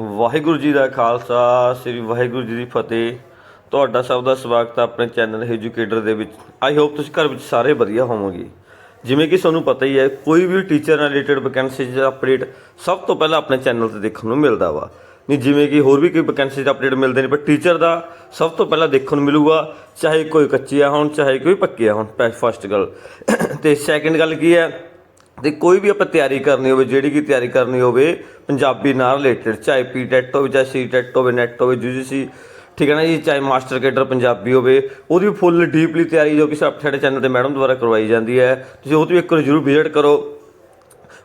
ਵਾਹਿਗੁਰੂ ਜੀ ਦਾ ਖਾਲਸਾ, ਸ੍ਰੀ ਵਾਹਿਗੁਰੂ ਜੀ ਦੀ ਫਤਿਹ। ਤੁਹਾਡਾ ਸਭ ਦਾ ਸਵਾਗਤ ਹੈ ਆਪਣੇ ਚੈਨਲ ਐਜੂਕੇਟਰ ਦੇ ਵਿੱਚ। ਆਈ ਹੋਪ ਤੁਸੀਂ ਘਰ ਵਿੱਚ ਸਾਰੇ ਵਧੀਆ ਹੋਵੋਗੇ। ਜਿਵੇਂ ਕਿ ਤੁਹਾਨੂੰ ਪਤਾ ਹੀ ਹੈ, ਕੋਈ ਵੀ ਟੀਚਰ ਨਾਲ ਰਿਲੇਟਡ ਵੈਕੈਂਸੀ ਦਾ ਅਪਡੇਟ ਸਭ ਤੋਂ ਪਹਿਲਾਂ ਆਪਣੇ ਚੈਨਲ ਤੇ ਦੇਖਣ ਨੂੰ ਮਿਲਦਾ ਵਾ। ਨਹੀਂ, ਜਿਵੇਂ ਕਿ ਹੋਰ ਵੀ ਕੋਈ ਵੈਕੈਂਸੀ ਦਾ ਅਪਡੇਟ ਮਿਲਦੇ ਨੇ ਪਰ ਟੀਚਰ ਦਾ ਸਭ ਤੋਂ ਪਹਿਲਾਂ ਦੇਖਣ ਨੂੰ ਮਿਲੂਗਾ, ਚਾਹੇ ਕੋਈ ਕੱਚੀਆ ਹੋਣ, ਚਾਹੇ ਕੋਈ ਪੱਕੀਆ ਹੋਣ ਫਸਟ ਗੱਲ। ਤੇ ਸੈਕੰਡ ਗੱਲ ਕੀ ਹੈ ਤੇ ਕੋਈ ਵੀ ਆਪਾਂ ਤਿਆਰੀ ਕਰਨੀ ਹੋਵੇ, ਜਿਹੜੀ ਕੀ ਤਿਆਰੀ ਕਰਨੀ ਹੋਵੇ, ਪੰਜਾਬੀ ਨਾਲ ਰਿਲੇਟਡ ਚਾਹੇ ਪੀ ਟੈਟ ਹੋਵੇ, ਚਾਹੇ ਸੀ ਟੈਟ ਹੋਵੇ ਨੈਟ ਹੋਵੇ ਯੂਜੀਸੀ ਠੀਕ ਹੈ ਨਾ ਜੀ? ਚਾਹੇ ਮਾਸਟਰ ਕੇਡਰ ਪੰਜਾਬੀ ਹੋਵੇ, ਉਹਦੀ ਫੁੱਲ ਡੀਪਲੀ ਤਿਆਰੀ ਜੋ ਕਿ ਸਾਡੇ ਚੈਨਲ ਤੇ ਮੈਡਮ ਦੁਆਰਾ ਕਰਵਾਈ ਜਾਂਦੀ ਹੈ। ਤੁਸੀਂ ਉਹ ਤੋਂ ਵੀ ਇੱਕ ਵਾਰ ਜ਼ਰੂਰ ਵਿਜ਼ਿਟ ਕਰੋ।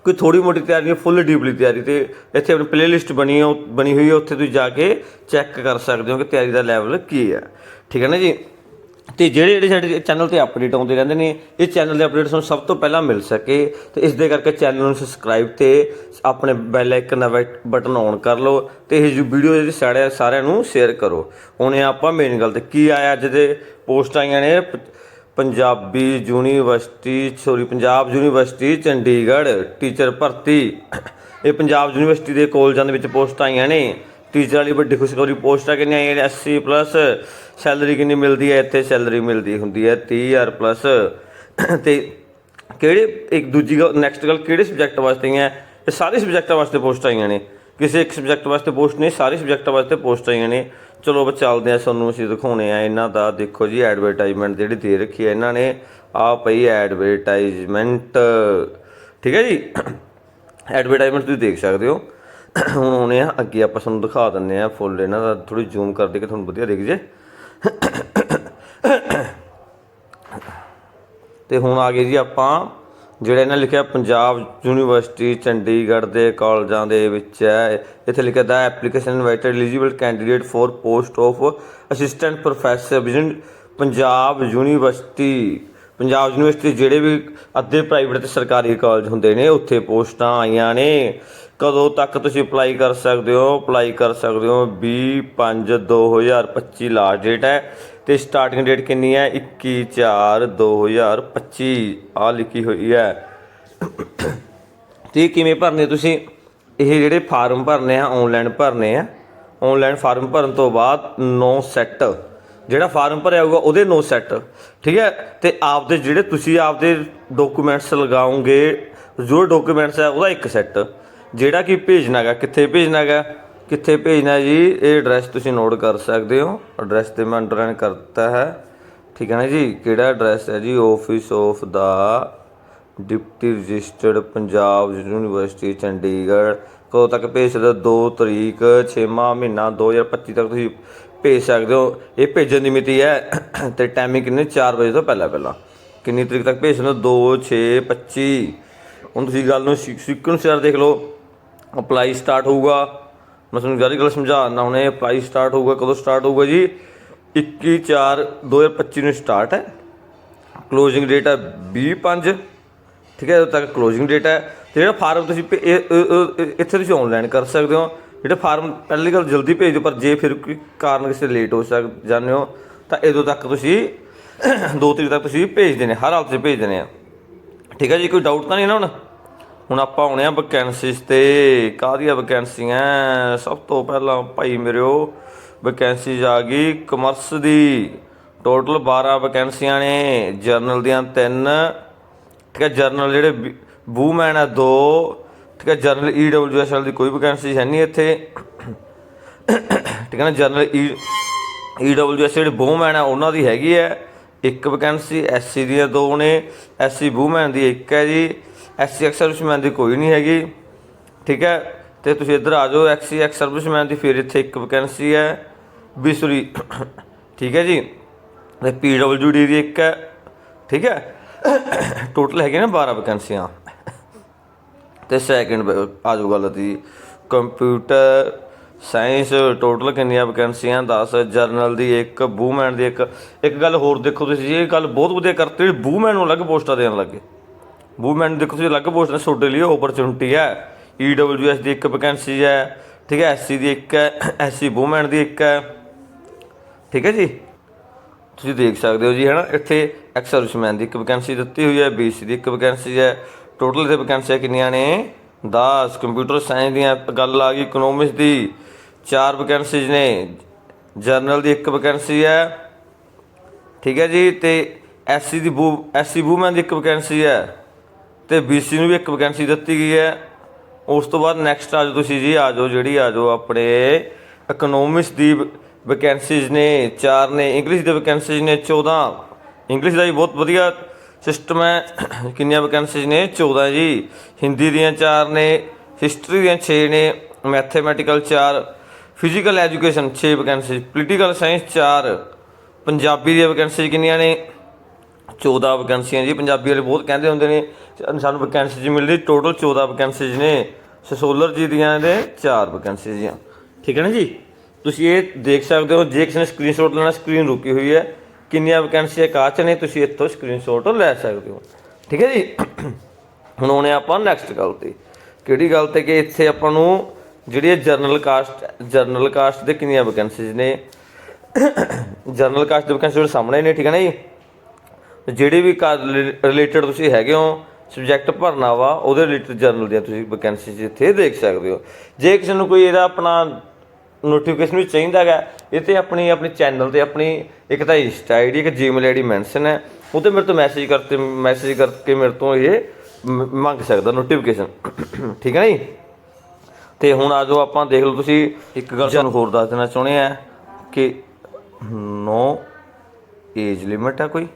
ਕੋਈ ਥੋੜੀ ਮੋਟੀ ਤਿਆਰੀ ਨਹੀਂ ਫੁੱਲ ਡੀਪਲੀ ਤਿਆਰੀ ਤੇ ਇੱਥੇ ਆਪਣੀ ਪਲੇਲਿਸਟ ਬਣੀ ਹੈ ਉਹ- ਬਣੀ ਹੋਈ ਹੈ ਉੱਥੇ ਤੁਸੀਂ ਜਾ ਕੇ ਚੈੱਕ ਕਰ ਸਕਦੇ ਹੋ ਕਿ ਤਿਆਰੀ ਦਾ ਲੈਵਲ ਕੀ ਹੈ। ਠੀਕ ਹੈ ਨਾ ਜੀ? ਤੇ ਜਿਹੜੇ ਜਿਹੜੇ ਸਾਡੇ ਚੈਨਲ ਤੇ ਅਪਡੇਟ ਆਉਂਦੇ ਰਹਿੰਦੇ ਨੇ ਇਹ ਚੈਨਲ ਦੇ ਅਪਡੇਟ ਤੁਹਾਨੂੰ ਸਭ ਤੋਂ ਪਹਿਲਾਂ ਮਿਲ ਸਕੇ। ਤੇ ਇਸ ਦੇ ਕਰਕੇ ਚੈਨਲ ਨੂੰ ਸਬਸਕ੍ਰਾਈਬ ਤੇ ਆਪਣੇ ਬੈਲ ਆਈਕਨ ਦਾ ਬਟਨ ਔਨ ਕਰ ਲਓ ਤੇ ਇਹ ਜੋ ਵੀਡੀਓ ਜਿਹੜੀ ਸਾਰੇ ਸਾਰਿਆਂ ਨੂੰ ਸ਼ੇਅਰ ਕਰੋ। ਹੁਣ ਇਹ ਆਪਾਂ ਮੇਨ ਗੱਲ ਤੇ ਕੀ ਆਇਆ ਅੱਜ ਦੇ ਪੋਸਟ ਆਈਆਂ ਨੇ, ਪ- Punjabi university sorry Punjab university, Chandigarh teacher ਭਰਤੀ। ਇਹ ਪੰਜਾਬ ਯੂਨੀਵਰਸਿਟੀ ਦੇ ਕਾਲਜਾਂ ਦੇ ਵਿੱਚ ਪੋਸਟ ਆਈਆਂ ਨੇ। ਟੀਚਰ ਵਾਲੀ ਵੱਡੀ ਖੁਸ਼ਖਬਰੀ ਪੋਸਟਾਂ ਕਿੰਨੀਆਂ ਆਈਆਂ ਨੇ? 80 ਪਲੱਸ ਸੈਲਰੀ ਕਿੰਨੀ ਮਿਲਦੀ ਹੈ? ਇੱਥੇ ਸੈਲਰੀ ਮਿਲਦੀ ਹੁੰਦੀ ਹੈ 30000 ਪਲੱਸ ਤੇ ਕਿਹੜੇ ਇੱਕ ਦੂਜੀ ਗੱਲ ਨੈਕਸਟ ਗੱਲ ਕਿਹੜੇ ਸਬਜੈਕਟ ਵਾਸਤੇ ਆਈਆਂ? ਇਹ ਸਾਰੇ ਸਬਜੈਕਟਾਂ ਵਾਸਤੇ ਪੋਸਟਾਂ ਆਈਆਂ ਨੇ। ਕਿਸੇ ਇੱਕ ਸਬਜੈਕਟ ਵਾਸਤੇ ਪੋਸਟ ਨਹੀਂ, ਸਾਰੇ ਸਬਜੈਕਟਾਂ ਵਾਸਤੇ ਪੋਸਟ ਆਈਆਂ ਨੇ। ਚਲੋ ਬਸ ਚੱਲਦੇ ਆ ਤੁਹਾਨੂੰ ਅਸੀਂ ਦਿਖਾਉਣੇ ਆ ਇਹਨਾਂ ਦਾ ਦੇਖੋ ਜੀ ਐਡਵਰਟਾਈਜ਼ਮੈਂਟ ਜਿਹੜੀ ਦੇ ਰੱਖੀ ਹੈ ਇਹਨਾਂ ਨੇ। ਆ ਪਈ ਐਡਵਰਟਾਈਜ਼ਮੈਂਟ ਠੀਕ ਹੈ ਜੀ? ਐਡਵਰਟਾਈਜ਼ਮੈਂਟ ਤੁਸੀਂ ਦੇਖ ਸਕਦੇ ਹੋ। ਹੁਣ ਆਉਣੇ ਆ, ਅੱਗੇ ਆਪਾਂ ਤੁਹਾਨੂੰ ਦਿਖਾ ਦਿੰਨੇ ਆ ਫੁੱਲ ਇਹਨਾਂ ਦਾ ਥੋੜੀ ਜ਼ੂਮ ਕਰ ਦੇ ਕਿ ਤੁਹਾਨੂੰ ਵਧੀਆ ਦਿਖ ਜੇ। ਤੇ ਹੁਣ ਆ ਗਏ ਜੀ ਆਪਾਂ, ਜਿਹੜਾ ਇਹਨਾਂ ਲਿਖਿਆ ਪੰਜਾਬ ਯੂਨੀਵਰਸਿਟੀ, ਚੰਡੀਗੜ੍ਹ ਦੇ ਕਾਲਜਾਂ ਦੇ ਵਿੱਚ ਹੈ। ਇੱਥੇ ਲਿਖਿਆ ਦਾ application invited eligible candidate for post of assistant professor vision Punjab university. Punjab university ਜਿਹੜੇ ਵੀ ਅੱਧੇ ਪ੍ਰਾਈਵੇਟ ਤੇ ਸਰਕਾਰੀ ਕਾਲਜ ਹੁੰਦੇ ਨੇ, ਉੱਥੇ ਪੋਸਟਾਂ ਆਈਆਂ ਨੇ। ਕਦੋਂ ਤੱਕ ਤੁਸੀਂ ਅਪਲਾਈ ਕਰ ਸਕਦੇ ਹੋ? ਅਪਲਾਈ ਕਰ ਸਕਦੇ ਹੋ 20/5/2025 ਲਾਸਟ ਡੇਟ ਹੈ। ਤੇ ਸਟਾਰਟਿੰਗ ਡੇਟ ਕਿੰਨੀ ਹੈ? 21/4/2025 ਆ ਲਿਖੀ ਹੋਈ ਹੈ। ਤੇ ਇਹ ਕਿਵੇਂ ਭਰਨੇ ਤੁਸੀਂ? ਇਹ ਜਿਹੜੇ ਫਾਰਮ ਭਰਨੇ ਆ ਆਨਲਾਈਨ ਭਰਨੇ ਆ। ਆਨਲਾਈਨ ਫਾਰਮ ਭਰਨ ਤੋਂ ਬਾਅਦ 9 ਸੈੱਟ ਜਿਹੜਾ ਫਾਰਮ ਭਰਿਆ ਹੋਊਗਾ, ਉਹਦੇ 9 ਸੈੱਟ ਠੀਕ ਹੈ? ਤੇ ਆਪਦੇ ਜਿਹੜੇ ਤੁਸੀਂ ਆਪਦੇ ਡਾਕੂਮੈਂਟਸ ਲਗਾਓਗੇ, ਜੋ ਡਾਕੂਮੈਂਟਸ ਹੈ, ਉਹਦਾ ਇੱਕ ਸੈੱਟ ਜਿਹੜਾ ਕਿ ਭੇਜਣਾ ਹੈਗਾ, ਕਿੱਥੇ ਭੇਜਣਾ ਹੈਗਾ? ਕਿੱਥੇ ਭੇਜਣਾ ਜੀ? ਇਹ ਐਡਰੈਸ ਤੁਸੀਂ ਨੋਟ ਕਰ ਸਕਦੇ ਹੋ। ਐਡਰੈਸ ਤੇ ਮੈਂ ਅੰਡਰਲਾਈਨ ਕਰਤਾ ਹੈ। ਠੀਕ ਹੈ ਨਾ ਜੀ? ਕਿਹੜਾ ਐਡਰੈਸ ਹੈ ਜੀ? Office of the deputy registered Punjab university Chandigarh. ਕਦੋਂ ਤੱਕ ਭੇਜ ਸਕਦੇ ਹੋ? 2 ਤਰੀਕ 6ਵਾਂ ਮਹੀਨਾ 2025 ਤੱਕ ਤੁਸੀਂ ਭੇਜ ਸਕਦੇ ਹੋ। ਇਹ ਭੇਜਣ ਦੀ ਮਿਤੀ ਹੈ ਤੇ ਟਾਈਮਿੰਗ ਕਿੰਨੀ? 4 ਵਜੇ ਤੋਂ ਪਹਿਲਾਂ ਪਹਿਲਾਂ। ਕਿੰਨੀ ਤਰੀਕ ਤੱਕ ਭੇਜ ਸਕਦੇ ਹੋ? 2 6 25 ਹੁਣ ਤੁਸੀਂ ਗੱਲ ਨੂੰ ਸੀਕੁਐਂਸ ਯਾਰ ਦੇਖ ਲਓ। ਅਪਲਾਈ ਸਟਾਰਟ ਹੋਊਗਾ। ਮੈਂ ਤੁਹਾਨੂੰ ਸਾਰੀ ਗੱਲ ਸਮਝਾਉਣਾ ਹੁਣੇ ਅਪਲਾਈ ਸਟਾਰਟ ਹੋਊਗਾ, ਕਦੋਂ ਸਟਾਰਟ ਹੋਊਗਾ ਜੀ? 21 4 2025 ਨੂੰ ਸਟਾਰਟ ਹੈ। ਕਲੋਜ਼ਿੰਗ ਡੇਟ ਹੈ 20 5 ਠੀਕ ਹੈ ਉਦੋਂ ਤੱਕ ਕਲੋਜ਼ਿੰਗ ਡੇਟ ਹੈ। ਤੇ ਜਿਹੜਾ ਫਾਰਮ ਤੁਸੀਂ ਭੇ- ਇੱਥੇ ਤੁਸੀਂ ਆਨਲਾਈਨ ਕਰ ਸਕਦੇ ਹੋ। ਜਿਹੜਾ ਫਾਰਮ ਪਹਿਲੀ ਗੱਲ ਜਲਦੀ ਭੇਜ ਦਿਓ ਪਰ ਜੇ ਫਿਰ ਕੋਈ ਕਾਰਨ ਕਿਸੇ ਲੇਟ ਹੋ ਸਕ ਜਾਂਦੇ ਹੋ, ਤਾਂ ਇਦੋਂ ਤੱਕ ਤੁਸੀਂ 2 ਤਰੀਕ ਤੱਕ ਤੁਸੀਂ ਭੇਜ ਦੇਣੇ, ਹਰ ਹਾਲਤ 'ਚ ਭੇਜ ਦੇਣੇ ਆ। ਠੀਕ ਹੈ ਜੀ, ਕੋਈ ਡਾਊਟ ਤਾਂ ਨਹੀਂ ਨਾ ਹੁਣ? ਹੁਣ ਆਪਾਂ ਆਉਣੇ ਆ ਵੈਕੈਂਸੀਜ਼ ਤੇ। ਕਾਹਦੀਆਂ ਵੈਕੈਂਸੀਆਂ ਸਭ ਤੋਂ ਪਹਿਲਾਂ ਭਾਈ ਮੇਰਿਓ ਵੈਕੈਂਸੀਜ਼ ਆ ਗਈ ਕਮਰਸ ਦੀ। ਟੋਟਲ 12 ਵੈਕੈਂਸੀਆਂ ਨੇ ਜਰਨਲ ਦੀਆਂ 3 ਠੀਕ ਹੈ ਜਰਨਲ ਜਿਹੜੇ ਵੂਮੈਨ ਆ ਦੋ। ਠੀਕ ਹੈ ਜਰਨਲ ਈਡਬਲਯੂਐਸਐਲ ਦੀ ਕੋਈ ਵੈਕੈਂਸੀ ਹੈ ਨਹੀਂ ਇੱਥੇ। ਠੀਕ ਹੈ ਨਾ ਜਰਨਲ ਈ ਈਡਬਲਯੂਐਸ ਜਿਹੜੇ ਵੂਮੈਨ ਆ ਉਹਨਾਂ ਦੀ ਹੈਗੀ ਹੈ ਇੱਕ ਵੈਕੈਂਸੀ ਐਸਸੀ ਦੀਆਂ ਦੋ ਨੇ। ਐਸਸੀ ਵੂਮੈਨ ਦੀ ਇੱਕ ਹੈ ਜੀ। ਐਕਸ ਸਰਵਿਸਮੈਨ ਦੀ ਕੋਈ ਨਹੀਂ ਹੈਗੀ ਠੀਕ ਹੈ? ਤੇ ਤੁਸੀਂ ਇੱਧਰ ਆ ਜਾਓ ਐਕਸੀ ਐਕਸ ਸਰਵਿਸਮੈਨ ਦੀ ਫਿਰ ਇੱਥੇ ਇੱਕ ਵੈਕੈਂਸੀ ਹੈ ਬਿਸਰੀ ਠੀਕ ਹੈ ਜੀ? ਤੇ ਪੀਡਬਲਯੂਡੀ ਦੀ ਇੱਕ ਹੈ ਠੀਕ ਹੈ? ਟੋਟਲ ਹੈਗੇ ਨਾ 12 ਵੈਕੈਂਸੀਆਂ ਤੇ ਸੈਕਿੰਡ ਆ ਜਾਓ ਗੱਲ ਦੀ। ਕੰਪਿਊਟਰ ਸਾਇੰਸ ਟੋਟਲ ਕਿੰਨੀਆਂ ਵੈਕੈਂਸੀਆਂ 10 ਜਰਨਲ ਦੀ ਇੱਕ ਵੂਮੈਨ ਦੀ ਇੱਕ। ਇੱਕ ਗੱਲ ਹੋਰ ਦੇਖੋ ਤੁਸੀਂ ਜੀ, ਇਹ ਗੱਲ ਬਹੁਤ ਵਧੀਆ ਕਰਤੀ ਵੂਮੈਨ ਨੂੰ ਅਲੱਗ ਪੋਸਟਾਂ ਦੇਣ ਲੱਗੇ। ਵੂਮੈਨ ਦੇਖੋ ਤੁਸੀਂ ਅਲੱਗ ਪੋਸਟ ਨੇ, ਤੁਹਾਡੇ ਲਈ ਓਪਰਚੁਨਿਟੀ ਹੈ। ਈਡਬਲਯੂਐਸ ਦੀ ਇੱਕ ਵੈਕੈਂਸੀ ਹੈ, ਠੀਕ ਹੈ ਐਸਸੀ ਦੀ ਇੱਕ ਹੈ ਐਸਸੀ ਵੂਮੈਨ ਦੀ ਇੱਕ ਹੈ। ਠੀਕ ਹੈ ਜੀ? ਤੁਸੀਂ ਦੇਖ ਸਕਦੇ ਹੋ ਜੀ, ਹੈਨਾ, ਇੱਥੇ ਐਕਸ ਦੀ ਇੱਕ ਵੈਕੈਂਸੀ ਦਿੱਤੀ ਹੋਈ ਹੈ ਬੀਸੀ ਦੀ ਇੱਕ ਵੈਕੈਂਸੀ ਹੈ। ਟੋਟਲ ਤੇ ਵੈਕੈਂਸੀਆਂ ਕਿੰਨੀਆਂ ਨੇ? 10 ਕੰਪਿਊਟਰ ਸਾਇੰਸ ਦੀਆਂ ਗੱਲ ਆ ਗਈ ਇਕਨੋਮਿਕਸ ਦੀ। ਚਾਰ ਵੈਕੈਂਸੀਜ਼ ਨੇ। ਜਰਨਲ ਦੀ ਇੱਕ ਵੈਕੈਂਸੀ ਹੈ। ਠੀਕ ਹੈ ਜੀ, ਤੇ ਐਸਸੀ ਦੀ ਵੂ ਐਸਸੀ ਵੂਮਨ ਦੀ ਇੱਕ ਵੈਕੈਂਸੀ ਹੈ। ਤੇ ਬੀਸੀ ਨੂੰ ਵੀ ਇੱਕ ਵੈਕੈਂਸੀ ਦਿੱਤੀ ਗਈ ਹੈ। ਉਸ ਤੋਂ ਬਾਅਦ ਨੈਕਸਟ ਆ ਜਾਓ ਤੁਸੀਂ ਜੀ, ਆ ਜਾਓ ਜਿਹੜੀ, ਆ ਜਾਓ ਆਪਣੇ ਇਕਨੋਮਿਕਸ ਦੀ ਵੈਕੈਂਸੀਜ਼ ਨੇ, ਚਾਰ ਨੇ ਇੰਗਲਿਸ਼ ਦੀ ਵੈਕੈਂਸੀਜ਼ ਨੇ 14 ਇੰਗਲਿਸ਼ ਦਾ ਵੀ ਬਹੁਤ ਵਧੀਆ ਸਿਸਟਮ ਹੈ। ਕਿੰਨੀਆਂ ਵੈਕੈਂਸੀਜ਼ ਨੇ? 14 ਜੀ। ਹਿੰਦੀ ਦੀਆਂ ਚਾਰ ਨੇ ਹਿਸਟਰੀ ਦੀਆਂ 6 ਨੇ mathematical 4 physical education 6 vacancy political science 4 Punjabi ਦੀਆਂ ਵੈਕੈਂਸੀਜ਼ ਕਿੰਨੀਆਂ ਨੇ? 14 ਵੈਕੈਂਸੀਆਂ ਜੀ, ਪੰਜਾਬੀ ਵਾਲੇ ਬਹੁਤ ਕਹਿੰਦੇ ਹੁੰਦੇ ਨੇ, ਸਾਨੂੰ ਵੈਕੈਂਸੀ ਜੀ ਮਿਲਦੀ ਟੋਟਲ 14 ਵੈਕੈਂਸੀਜ਼ ਨੇ। ਸੋਲਰ ਜੀ ਦੀਆਂ ਨੇ 4 ਵੈਕੈਂਸੀਜ਼ ਆ। ਠੀਕ ਹੈ ਨਾ ਜੀ? ਤੁਸੀਂ ਇਹ ਦੇਖ ਸਕਦੇ ਹੋ, ਜੇ ਕਿਸੇ ਨੇ ਸਕਰੀਨਸ਼ਾਟ ਲੈਣਾ ਸਕਰੀਨ ਰੁਕੀ ਹੋਈ ਹੈ। ਕਿੰਨੀਆਂ ਵੈਕੈਂਸੀਆਂ ਕਾਚ ਨੇ, ਤੁਸੀਂ ਇੱਥੋਂ ਸਕਰੀਨਸ਼ਾਟ ਲੈ ਸਕਦੇ ਹੋ। ਠੀਕ ਹੈ ਜੀ? ਹੁਣ ਆਉਣੇ ਆਪਾਂ ਨੈਕਸਟ ਗੱਲ ਤੇ। ਕਿਹੜੀ ਗੱਲ ਤੇ ਕਿ ਇੱਥੇ ਆਪਾਂ ਨੂੰ ਜਿਹੜੀ ਜਰਨਲ ਕਾਸਟ ਜਰਨਲ ਕਾਸਟ ਦੇ ਕਿੰਨੀਆਂ ਵੈਕੈਂਸੀਜ਼ ਨੇ? ਜਰਨਲ ਕਾਸਟ ਦੇ ਵੈਕੈਂਸੀ ਸਾਹਮਣੇ ਨੇ, ਠੀਕ ਹੈ ਨਾ ਜੀ? ਤੇ ਜਿਹੜੇ ਵੀ ਰਿਲੇਟਡ ਤੁਸੀਂ ਹੈਗੇ ਹੋ ਸਬਜੈਕਟ ਭਰਨਾ ਵਾ, ਉਹਦੇ ਰਿਲੇਟਡ ਜਰਨਲ ਦੀਆਂ ਤੁਸੀਂ ਵੈਕੈਂਸੀਜ਼ ਇੱਥੇ ਦੇਖ ਸਕਦੇ ਹੋ। ਜੇ ਕਿਸੇ ਨੂੰ ਕੋਈ ਇਹਦਾ ਆਪਣਾ ਨੋਟੀਫਿਕੇਸ਼ਨ ਵੀ ਚਾਹੀਦਾ ਹੈਗਾ, ਇਹ ਤੇ ਆਪਣੀ, ਆਪਣੇ ਚੈਨਲ ਤੇ ਆਪਣੀ ਇੱਕ ਤਾਂ ਇੰਸਟਾ ਆਈਡੀ ਇੱਕ ਜੀਮੇਲ ਆਈਡੀ ਮੈਂਸ਼ਨ ਹੈ, ਉਹ ਤੇ ਮੇਰੇ ਤੋਂ ਮੈਸੇਜ ਕਰਤੇ ਮੈਸੇਜ ਕਰਕੇ ਮੇਰੇ ਤੋਂ ਇਹ ਮੰਗ ਸਕਦਾ ਨੋਟੀਫਿਕੇਸ਼ਨ ਠੀਕ ਹੈ ਨਾ ਜੀ? ਤੇ ਹੁਣ ਆ ਜਾਓ ਆਪਾਂ, ਦੇਖ ਲਓ ਤੁਸੀਂ ਇੱਕ ਗੱਲ ਤੁਹਾਨੂੰ ਹੋਰ ਦੱਸ ਦੇਣਾ ਚਾਹੁੰਦੇ ਆ ਕਿ ਨੋ ਏਜ ਲਿਮਿਟ ਹੈ ਕੋਈ?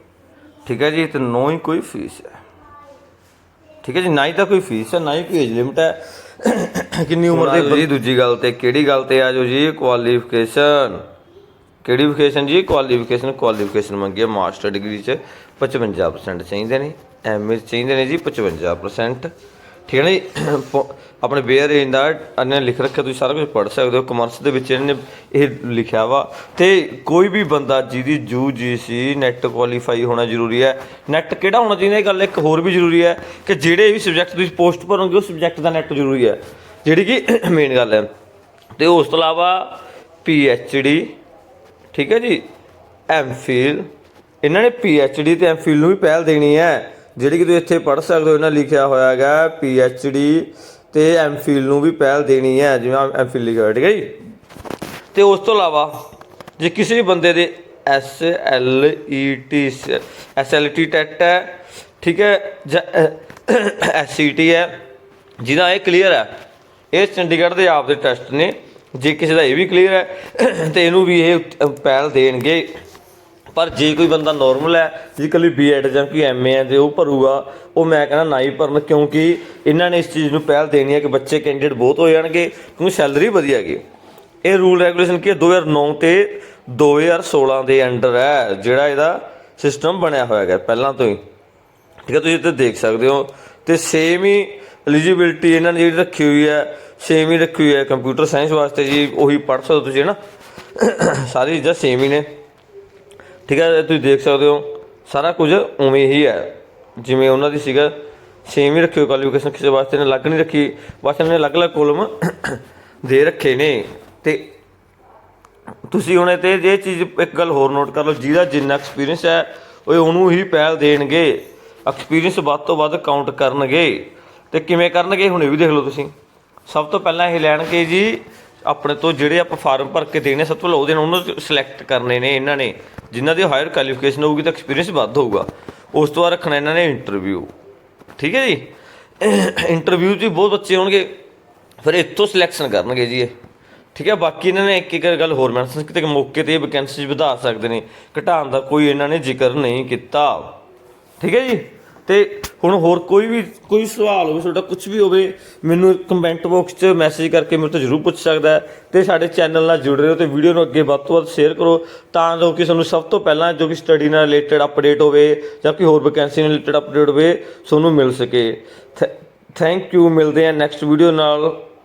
ਠੀਕ ਹੈ ਜੀ ਤੇ ਨੋ ਹੀ ਕੋਈ ਫੀਸ ਹੈ। ਠੀਕ ਹੈ ਜੀ ਨਾ ਹੀ ਤਾਂ ਕੋਈ ਫੀਸ ਹੈ ਨਾ ਹੀ ਕੋਈ ਏਜ ਲਿਮਿਟ ਹੈ। ਕਿੰਨੀ ਉਮਰ ਦੇ ਜੀ ਦੂਜੀ ਗੱਲ ਤੇ ਕਿਹੜੀ ਗੱਲ ਤੇ ਆ ਜਾਓ ਜੀ ਕੁਆਲੀਫਿਕੇਸ਼ਨ ਕਿਹੜੀ ਵਿਕੇਸ਼ਨ ਜੀ? ਕੁਆਲੀਫਿਕੇਸ਼ਨ ਕੁਆਲੀਫਿਕੇਸ਼ਨ ਮੰਗੀ ਹੈ ਮਾਸਟਰ ਡਿਗਰੀ ਚ। 55% ਚਾਹੀਦੇ ਨੇ। ਐਮਏ ਚਾਹੀਦੇ ਨੇ ਜੀ 55% ਠੀਕ ਹੈ ਨਾ ਜੀ? ਪ- ਆਪਣੇ ਬੇਅਰ ਰੇਂਜ ਦਾ ਇਹਨੇ ਲਿਖ ਰੱਖਿਆ, ਤੁਸੀਂ ਸਾਰਾ ਕੁਝ ਪੜ੍ਹ ਸਕਦੇ ਹੋ ਕਮਰਸ ਦੇ ਵਿੱਚ ਇਹਨੇ ਇਹ ਲਿਖਿਆ ਵਾ। ਤੇ ਕੋਈ ਵੀ ਬੰਦਾ ਜਿਹਦੀ ਜੂ ਜੀ ਸੀ ਨੈਟ ਕੁਆਲੀਫਾਈ ਹੋਣਾ ਜ਼ਰੂਰੀ ਹੈ। ਨੈਟ ਕਿਹੜਾ ਹੋਣਾ ਚਾਹੀਦਾ, ਇਹ ਗੱਲ ਇੱਕ ਹੋਰ ਵੀ ਜ਼ਰੂਰੀ ਹੈ ਕਿ ਜਿਹੜੇ ਵੀ ਸਬਜੈਕਟ ਤੁਸੀਂ ਪੋਸਟ ਭਰੋਗੇ, ਉਹ ਸਬਜੈਕਟ ਦਾ ਨੈਟ ਜ਼ਰੂਰੀ ਹੈ। ਜਿਹੜੀ ਕਿ ਮੇਨ ਗੱਲ ਹੈ। ਤੇ ਉਸ ਤੋਂ ਇਲਾਵਾ ਪੀ ਐਚ ਡੀ ਠੀਕ ਹੈ ਜੀ? ਐਮ ਫਿਲ ਇਹਨਾਂ ਨੇ ਪੀ ਐਚ ਡੀ ਤੇ ਐਮ ਫਿਲ ਨੂੰ ਵੀ ਪਹਿਲ ਦੇਣੀ ਹੈ। ਜਿਹੜੀ ਕਿ ਤੁਸੀਂ ਇੱਥੇ ਪੜ੍ਹ ਸਕਦੇ ਹੋ, ਇਹਨਾਂ ਲਿਖਿਆ ਹੋਇਆ ਹੈਗਾ ਪੀ ਐਚ ਡੀ ਤੇ ਐਮ ਫਿਲ ਨੂੰ ਵੀ ਪਹਿਲ ਦੇਣੀ ਹੈ, ਜਿਵੇਂ ਐਮ ਫਿਲ ਲਿਖਿਆ ਹੋਇਆ, ਠੀਕ ਹੈ ਜੀ? ਤੇ ਉਸ ਤੋਂ ਇਲਾਵਾ ਜੇ ਕਿਸੇ ਵੀ ਬੰਦੇ ਦੇ S L E T S L T TET ਹੈ, ਠੀਕ ਹੈ, ਜਾਂ ਐਸ ਸੀ ਟੀ ਹੈ, ਜਿਹਦਾ ਇਹ ਕਲੀਅਰ ਹੈ, ਇਹ ਚੰਡੀਗੜ੍ਹ ਦੇ ਆਪ ਦੇ ਟੈਸਟ ਨੇ, ਜੇ ਕਿਸੇ ਦਾ ਇਹ ਵੀ ਕਲੀਅਰ ਹੈ, ਤੇ ਇਹਨੂੰ ਵੀ ਇਹ ਪਹਿਲ ਦੇਣਗੇ। ਪਰ ਜੇ ਕੋਈ ਬੰਦਾ ਨਾਰਮਲ ਹੈ ਜੇ ਕੱਲੀ ਬੀਐਡ ਜਾਂ ਕੋਈ ਐਮਏ ਹੈ ਤੇ ਉਹ ਭਰੂਗਾ, ਉਹ ਮੈਂ ਕਹਿੰਦਾ ਨਾ ਹੀ ਭਰਨ, ਕਿਉਂਕਿ ਇਹਨਾਂ ਨੇ ਇਸ ਚੀਜ਼ ਨੂੰ ਪਹਿਲ ਦੇਣੀ ਹੈ ਕਿ ਬੱਚੇ ਕੈਂਡੀਡੇਟ ਬਹੁਤ ਹੋ ਜਾਣਗੇ, ਕਿਉਂਕਿ ਸੈਲਰੀ ਵਧੀਆ ਹੈਗੀ ਇਹ ਰੂਲ ਰੈਗੂਲੇਸ਼ਨ ਕੀ ਹੈ? 2009 ਤੇ 2016 ਦੇ ਅੰਡਰ ਹੈ, ਜਿਹੜਾ ਇਹਦਾ ਸਿਸਟਮ ਬਣਿਆ ਹੋਇਆ ਹੈ ਪਹਿਲਾਂ ਤੋਂ ਹੀ। ਠੀਕ ਹੈ, ਤੁਸੀਂ ਇੱਥੇ ਦੇਖ ਸਕਦੇ ਹੋ। ਤੇ ਸੇਮ ਹੀ ਐਲੀਜੀਬਿਲਟੀ ਇਹਨਾਂ ਨੇ ਜਿਹੜੀ ਰੱਖੀ ਹੋਈ ਹੈ ਸੇਮ ਹੀ ਰੱਖੀ ਹੋਈ ਹੈ ਕੰਪਿਊਟਰ ਸਾਇੰਸ ਵਾਸਤੇ ਜੀ, ਉਹੀ ਪੜ੍ਹ ਸਕਦੇ ਹੋ ਤੁਸੀਂ ਨਾ? ਸਾਰੀ ਚੀਜ਼ਾਂ ਸੇਮ ਹੀ ਨੇ। ਠੀਕ ਹੈ ਤੁਸੀਂ ਦੇਖ ਸਕਦੇ ਹੋ। ਸਾਰਾ ਕੁਝ ਉਵੇਂ ਹੀ ਹੈ। ਜਿਵੇਂ ਉਹਨਾਂ ਦੀ ਸੀਗਾ ਸੇਮ ਹੀ ਰੱਖਿਓ ਕੁਆਲੀਫਿਕੇਸ਼ਨ ਕਿਸੇ ਵਾਸਤੇ ਨੇ, ਅਲੱਗ ਨਹੀਂ ਰੱਖੀ। ਬਸ ਇਹਨਾਂ ਨੇ ਅਲੱਗ-ਅਲੱਗ ਕੋਲਮ ਦੇ ਰੱਖੇ ਨੇ। ਤੇ ਤੁਸੀਂ ਹੁਣ ਤੇ ਇਹ ਚੀਜ਼ ਇੱਕ ਗੱਲ ਹੋਰ ਨੋਟ ਕਰ ਲਓ, ਜਿਹਦਾ ਜਿੰਨਾ ਐਕਸਪੀਰੀਅੰਸ ਹੈ, ਉਹ ਉਹਨੂੰ ਹੀ ਪਹਿਲ ਦੇਣਗੇ। ਐਕਸਪੀਰੀਅੰਸ ਵੱਧ ਤੋਂ ਵੱਧ ਕਾਊਂਟ ਕਰਨਗੇ। ਤੇ ਕਿਵੇਂ ਕਰਨਗੇ, ਹੁਣ ਇਹ ਵੀ ਦੇਖ ਲਓ ਤੁਸੀਂ। ਸਭ ਤੋਂ ਪਹਿਲਾਂ ਇਹ ਲੈਣਗੇ ਜੀ ਆਪਣੇ ਤੋਂ ਜਿਹੜੇ ਆਪਾਂ ਫਾਰਮ ਭਰ ਕੇ ਦੇਣੇ ਸਭ ਤੋਂ ਪਹਿਲਾਂ ਉਹਦੇ ਉਹਨਾਂ ਉਹਨੂੰ ਸਿਲੈਕਟ ਕਰਨੇ ਨੇ ਇਹਨਾਂ ਨੇ। ਜਿਨ੍ਹਾਂ ਦੀ ਹਾਇਰ ਕੁਆਲੀਫਿਕੇਸ਼ਨ ਹੋਊਗੀ ਤਾਂ ਐਕਸਪੀਰੀਅੰਸ ਵੱਧ ਹੋਊਗਾ। ਉਸ ਤੋਂ ਬਾਅਦ ਰੱਖਣਾ ਇਹਨਾਂ ਨੇ ਇੰਟਰਵਿਊ ਠੀਕ ਹੈ ਜੀ? ਇੰਟਰਵਿਊ 'ਚ ਵੀ ਬਹੁਤ ਬੱਚੇ ਹੋਣਗੇ। ਫਿਰ ਇੱਥੋਂ ਸਿਲੈਕਸ਼ਨ ਕਰਨਗੇ ਜੀ ਇਹ। ਠੀਕ ਹੈ? ਬਾਕੀ ਇਹਨਾਂ ਨੇ ਇੱਕ ਇੱਕ ਗੱਲ ਹੋਰ ਮੈਂਸ਼ਨ ਕੀਤੀ ਕਿ ਮੌਕੇ ਤੇ ਇਹ ਵੈਕੈਂਸੀ ਵਧਾ ਸਕਦੇ ਨੇ। ਘਟਾਉਣ ਦਾ ਕੋਈ ਇਹਨਾਂ ਨੇ ਜ਼ਿਕਰ ਨਹੀਂ ਕੀਤਾ। ਠੀਕ ਹੈ ਜੀ? ਤੇ ਹੁਣ ਹੋਰ ਕੋਈ ਵੀ, ਕੋਈ ਸਵਾਲ ਹੋਵੇ, ਤੁਹਾਡਾ ਕੁਝ ਵੀ ਹੋਵੇ, ਮੈਨੂੰ ਕਮੈਂਟ ਬਾਕਸ 'ਚ ਮੈਸੇਜ ਕਰਕੇ ਮੇਰੇ ਤੋਂ ਜ਼ਰੂਰ ਪੁੱਛ ਸਕਦਾ ਹੈ ਤੇ ਸਾਡੇ ਚੈਨਲ ਨਾਲ ਜੁੜ ਰਹੇ ਹੋ ਤੇ ਵੀਡੀਓ ਨੂੰ ਅੱਗੇ ਵੱਧ ਤੋਂ ਵੱਧ ਸ਼ੇਅਰ ਕਰੋ ਤਾਂ ਜੋ ਕਿ ਤੁਹਾਨੂੰ ਸਭ ਤੋਂ ਪਹਿਲਾਂ ਜੋ ਕਿ ਸਟੱਡੀ ਨਾਲ ਰਿਲੇਟਡ ਅਪਡੇਟ ਹੋਵੇ ਜਾਂ ਕੋਈ ਹੋਰ ਵੈਕੈਂਸੀ ਨਾਲ ਰਿਲੇਟਡ ਅਪਡੇਟ ਹੋਵੇ, ਤੁਹਾਨੂੰ ਮਿਲ ਸਕੇ। ਥੈਂਕ ਯੂ ਮਿਲਦੇ ਹਾਂ ਨੈਕਸਟ ਵੀਡੀਓ ਨਾਲ।